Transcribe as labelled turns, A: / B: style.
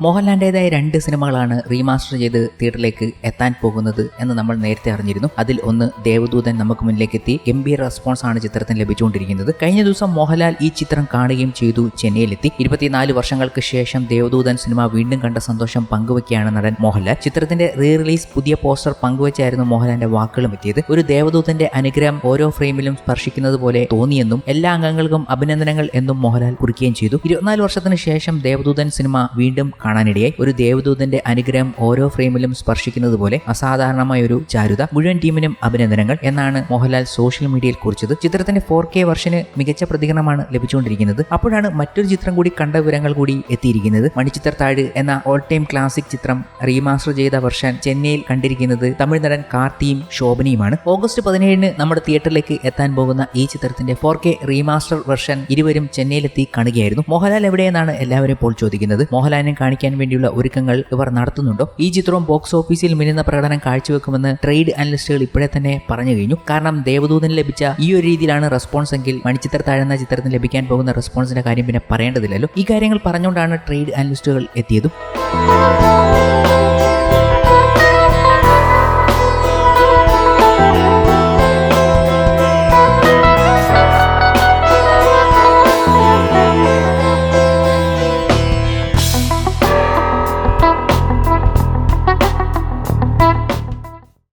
A: മോഹൻലാലിന്റെതായ രണ്ട് സിനിമകളാണ് റീമാസ്റ്റർ ചെയ്ത് തിയേറ്ററിലേക്ക് എത്താൻ പോകുന്നത് എന്ന് നമ്മൾ നേരത്തെ അറിഞ്ഞിരുന്നു. അതിൽ ഒന്ന് ദേവദൂതൻ നമുക്ക് മുന്നിലേക്ക് എത്തി. ഗംഭീര റെസ്പോൺസ് ആണ് ചിത്രത്തിന് ലഭിച്ചുകൊണ്ടിരിക്കുന്നത്. കഴിഞ്ഞ ദിവസം മോഹൻലാൽ ഈ ചിത്രം കാണുകയും ചെയ്തു ചെന്നൈയിലെത്തി. ഇരുപത്തിനാല് വർഷങ്ങൾക്ക് ശേഷം ദേവദൂതൻ സിനിമ വീണ്ടും കണ്ട സന്തോഷം പങ്കുവയ്ക്കുകയാണ് നടൻ മോഹൻലാൽ. ചിത്രത്തിന്റെ റീ റിലീസ് പുതിയ പോസ്റ്റർ പങ്കുവച്ചായിരുന്നു മോഹൻലാലിന്റെ വാക്കുകളും എത്തിയത്. ഒരു ദേവദൂതന്റെ അനുഗ്രഹം ഓരോ ഫ്രെയിമിലും സ്പർശിക്കുന്നത് പോലെ തോന്നിയെന്നും എല്ലാ അംഗങ്ങൾക്കും അഭിനന്ദനങ്ങൾ എന്നും മോഹൻലാൽ കുറിക്കുകയും ചെയ്തു. ഇരുപത്തിനാല് വർഷത്തിന് ശേഷം ദേവദൂതൻ സിനിമ വീണ്ടും കാണാനിടയായി. ഒരു ദേവദൂതന്റെ അനുഗ്രഹം ഓരോ ഫ്രെയിമിലും സ്പർശിക്കുന്നത് പോലെ അസാധാരണമായ ഒരു ചാരുത. മുഴുവൻ ടീമിനും അഭിനന്ദനങ്ങൾ. എന്നാണ് മോഹൻലാൽ സോഷ്യൽ മീഡിയയിൽ കുറിച്ചത്. ചിത്രത്തിന്റെ ഫോർ കെ വർഷന് മികച്ച പ്രതികരണമാണ് ലഭിച്ചുകൊണ്ടിരിക്കുന്നത്. അപ്പോഴാണ് മറ്റൊരു ചിത്രം കൂടി കണ്ട വിവരങ്ങൾ കൂടി എത്തിയിരിക്കുന്നത്. മണിച്ചിത്രത്താഴ് എന്ന ഓൾ ടൈം ക്ലാസിക് ചിത്രം റീമാസ്റ്റർ ചെയ്ത വർഷൻ ചെന്നൈയിൽ കണ്ടിരിക്കുന്നത് തമിഴ് നടൻ കാർത്തിയും ശോഭനയുമാണ്. ഓഗസ്റ്റ് പതിനേഴിന് നമ്മുടെ തിയേറ്ററിലേക്ക് എത്താൻ പോകുന്ന ഈ ചിത്രത്തിന്റെ ഫോർ കെ റീമാസ്റ്റർ വെർഷൻ ഇരുവരും ചെന്നൈയിലെത്തി കാണുകയായിരുന്നു. മോഹൻലാൽ എവിടെയെന്നാണ് എല്ലാവരും ഇപ്പോൾ ചോദിക്കുന്നത്. മോഹൻലാലിനെ കാണിക്കാൻ വേണ്ടിയുള്ള ഒരുക്കങ്ങൾ ഇവർ നടത്തുന്നുണ്ടോ? ഈ ചിത്രം ബോക്സ് ഓഫീസിൽ മിന്നുന്ന പ്രകടനം കാഴ്ചവെക്കുമെന്ന് ട്രേഡ് അനലിസ്റ്റുകൾ ഇപ്പോഴെ തന്നെ പറഞ്ഞു കഴിഞ്ഞു. കാരണം ദേവദൂതന് ലഭിച്ച ഈ ഒരു രീതിയിലാണ് റെസ്പോൺസ് എങ്കിൽ മണിച്ചിത്ര താഴ്ന്ന ചിത്രത്തിന് ലഭിക്കാൻ പോകുന്ന റെസ്പോൺസിന്റെ കാര്യം പിന്നെ പറയേണ്ടതില്ലല്ലോ. ഈ കാര്യങ്ങൾ പറഞ്ഞുകൊണ്ടാണ് ട്രേഡ് അനലിസ്റ്റുകൾ എത്തിയതും.